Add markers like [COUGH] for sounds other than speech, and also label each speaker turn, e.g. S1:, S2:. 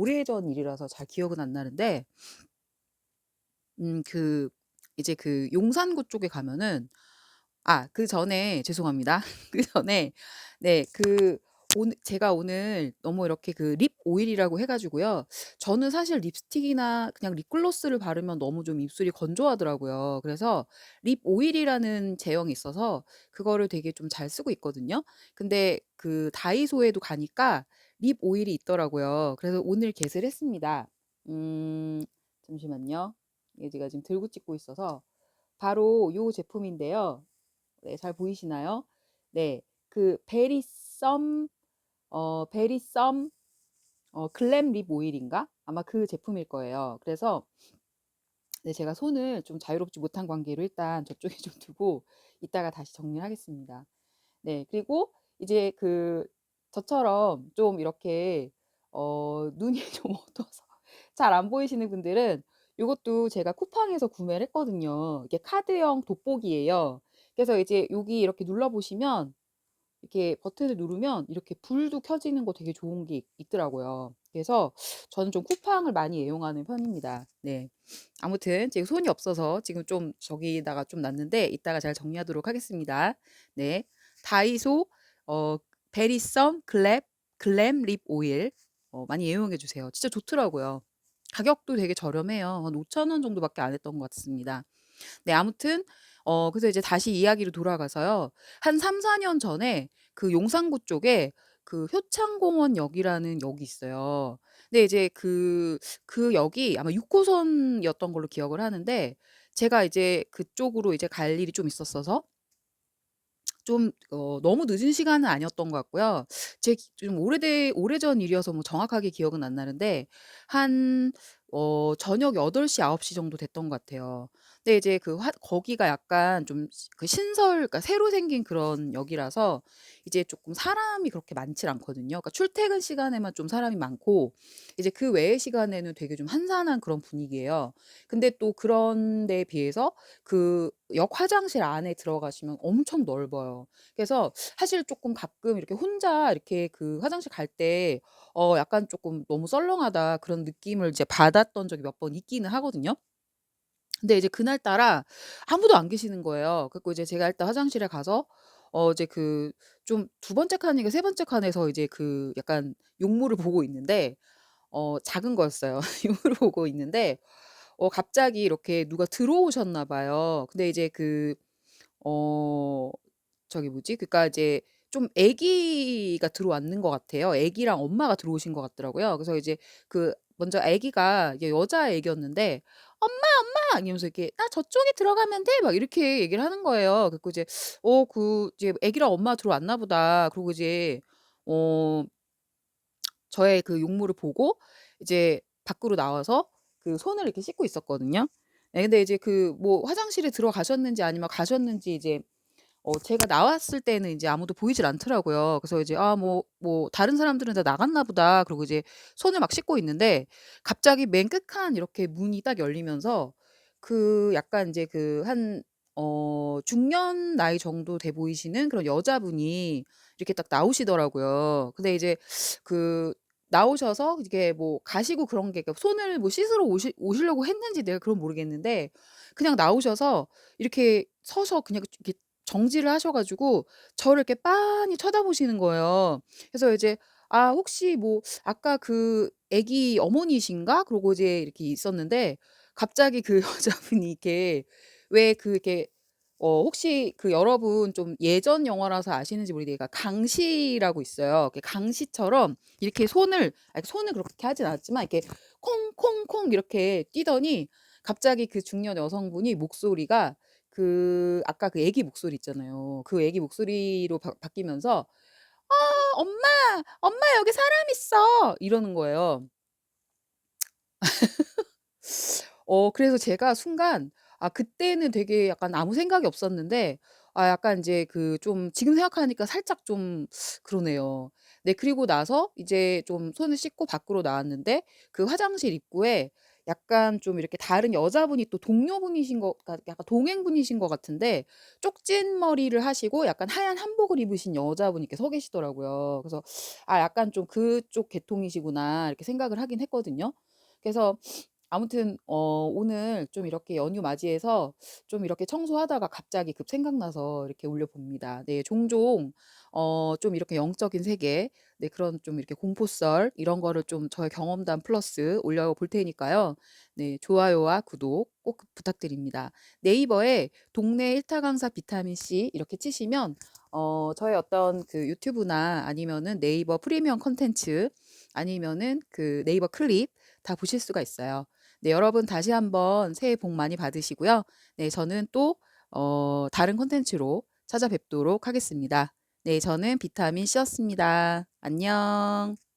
S1: 오래전 일이라서 잘 기억은 안 나는데 음 그 이제 그 용산구 쪽에 가면은 아 그 전에 죄송합니다. [LAUGHS] 그 전에 네그 오늘 제가 오늘 너무 이렇게 그 립 오일이라고 해 가지고요. 저는 사실 립스틱이나 그냥 립글로스를 바르면 너무 좀 입술이 건조하더라고요. 그래서 립 오일이라는 제형이 있어서 그거를 되게 좀 잘 쓰고 있거든요. 근데 그 다이소에도 가니까 립 오일이 있더라고요. 그래서 오늘 겟을 했습니다. 음 잠시만요. 이게 제가 지금 들고 찍고 있어서 바로 요 제품인데요. 네 잘 보이시나요? 네. 그 베리썸 어 베리썸 어 글램 립 오일인가? 아마 그 제품일 거예요. 그래서 네 제가 손을 좀 자유롭지 못한 관계로 일단 저쪽에 [LAUGHS] 좀 두고 이따가 다시 정리를 하겠습니다. 네 그리고 이제 그 저처럼 좀 이렇게 어 눈이 [LAUGHS] 좀 어두워서 잘 안 보이시는 분들은 요것도 제가 쿠팡에서 구매를 했거든요. 이게 카드형 돋보기예요. 그래서 이제 여기 이렇게 눌러 보시면 이렇게 버튼을 누르면 이렇게 불도 켜지는 거 되게 좋은 게 있 있더라고요. 그래서 저는 좀 쿠팡을 많이 애용하는 편입니다. 네. 아무튼 지금 손이 없어서 지금 좀 저기다가 좀 놨는데 이따가 잘 정리하도록 하겠습니다. 네. 다이소 어 베리썸 글랩 글램 립 오일 어 많이 애용해 주세요. 진짜 좋더라고요. 가격도 되게 저렴해요. 한 5,000원 정도밖에 안 했던 것 같습니다. 네 아무튼 어 그래서 이제 다시 이야기로 돌아가서요. 한 3-4년 전에 그 용산구 쪽에 그 효창공원역이라는 역이 있어요. 근데 이제 그 그 역이 아마 6 호선이었던 걸로 기억을 하는데 제가 이제 그쪽으로 이제 갈 일이 좀 있었어서 좀 어 너무 늦은 시간은 아니었던 것 같고요. 제기좀 오래돼 오래전 일이어서 뭐 정확하게 기억은 안 나는데 한 어 저녁 8 시, 9시 정도 됐던 것 같아요. 근데 이제 그 화 거기가 약간 좀시그 신설 그러니까 새로 생긴 그런 역이라서 이제 쪼끔 사람이 그렇게 많질 않거든요. 그러니까 출퇴근 시간에만 좀 사람이 많고 이제 그 외의 시간에는 되게 좀 한산한 그런 분위기예요. 근데 또 그런 데에 비해서 그 역 화장실 안에 들어가시면 엄청 넓어요. 그래서 사실 쪼끔 가끔 이렇게 혼자 이렇게 그 화장실 갈 때 어 약간 쪼끔 '너무 썰렁하다.' 그런 느낌을 이제 받았던 적이 몇 번 있기는 하거든요. 근데 이제 그날따라 아무도 안 계시는 거예요. 그래 갖고 이제 제가 일단 화장실에 가서 어 이제 그좀두 번째 칸인가 세 번째 칸에서 이제 그 약간 용모를 보고 있는데 어 작은 거였어요. [LAUGHS] 용모를 보고 있는데 어 갑자기 이렇게 누가 들어오셨나 봐요. 근데 이제 그 어 저기 뭐지? 그러니까 이제 좀 아기가 들어왔는 것 같아요. 아기랑 엄마가 들어오신 것 같더라고요. 그래서 이제 그 먼저 아기가 여자 아기였는데 " 엄마, 엄마." 이러면서 이렇게 "나 저쪽에 들어가면 돼." 막 이렇게 얘기를 하는 거예요. 그래 갖고 이제 어 그 이제 아기랑 엄마가 들어왔나 보다. 그러고 이제 어 저의 그 용모를 보고 이제 밖으로 나와서 그 손을 이렇게 씻고 있었거든요. 예 근데 이제 그 뭐 화장실에 들어가셨는지 아니면 가셨는지 이제 어 제가 나왔을 때는 인제 아무도 보이질 않더라고요. 그래서 이제 '아 뭐 뭐 다른 사람들은 다 나갔나 보다.' 그러고 이제 손을 막 씻고 있는데 갑자기 맨 끝칸 이렇게 문이 딱 열리면서 그 약간 인제 그 한 어 중년 나이 정도 돼 보이시는 그런 여자분이 이렇게 딱 나오시더라고요. 근데 이제 그 나오셔서 이게 뭐 가시고 그런 게 그러니까 손을 뭐 씻으러 오시 오시려고 했는지 내가 그건 모르겠는데 그냥 나오셔서 이렇게 서서 그냥 이렇게 정지를 하셔 가지고 저를 이렇게 빤히 쳐다보시는 거예요. 그래서 이제 '아 혹시 뭐 아까 그 아기 어머니신가?' 그러고 이제 이렇게 있었는데 갑자기 그 [LAUGHS] 여자분이 이렇게 왜 그 이렇게 어 혹시 그 여러분 좀 예전 영화라서 아시는지 모르겠는데 강시라고 있어요. 그 강시처럼 이렇게 손을 아 손을 그렇게 하진 않았지만 이렇게 콩콩콩 이렇게 뛰더니 갑자기 그 중년 여성분이 목소리가 그 아까 그 애기 목소리 있잖아요. 그 애기 목소리로 바 바뀌면서 "어 엄마, 엄마 여기 사람 있어." 이러는 거예요. [LAUGHS] 어 그래서 제가 순간 아 그때는 되게 약간 아무 생각이 없었는데 아 약간 인제 그 좀 지금 생각하니까 살짝 좀 그러네요. 네 그리고 나서 이제 좀 손을 씻고 밖으로 나왔는데 그 화장실 입구에 약간 좀 이렇게 다른 여자분이 또 동료분이신 것 같 약간 동행분이신 것 같은데 쪽진 머리를 하시고 약간 하얀 한복을 입으신 여자분이 이렇게 서 계시더라고요. 그래서 '아 약간 좀 그쪽 계통이시구나.' 이렇게 생각을 하긴 했거든요. 그래서 아무튼 어 오늘 좀 이렇게 연휴 맞이해서 좀 이렇게 청소하다가 갑자기 급 생각나서 이렇게 올려 봅니다. 네 종종 어 좀 이렇게 영적인 세계 네 그런 좀 이렇게 공포썰 이런 거를 좀 저의 경험담 플러스 올려 볼 테니까요. 네 좋아요와 구독 꼭 부탁드립니다. 네이버에 동네 일타 강사 비타민 C 이렇게 치시면 어 저의 어떤 그 유튜브나 아니면은 네이버 프리미엄 콘텐츠 아니면은 그 네이버 클립 다 보실 수가 있어요. 네 여러분 다시 한번 새해 복 많이 받으시고요. 네 저는 또 어 다른 콘텐츠로 찾아뵙도록 하겠습니다. 네 저는 비타민 C였습니다. 안녕.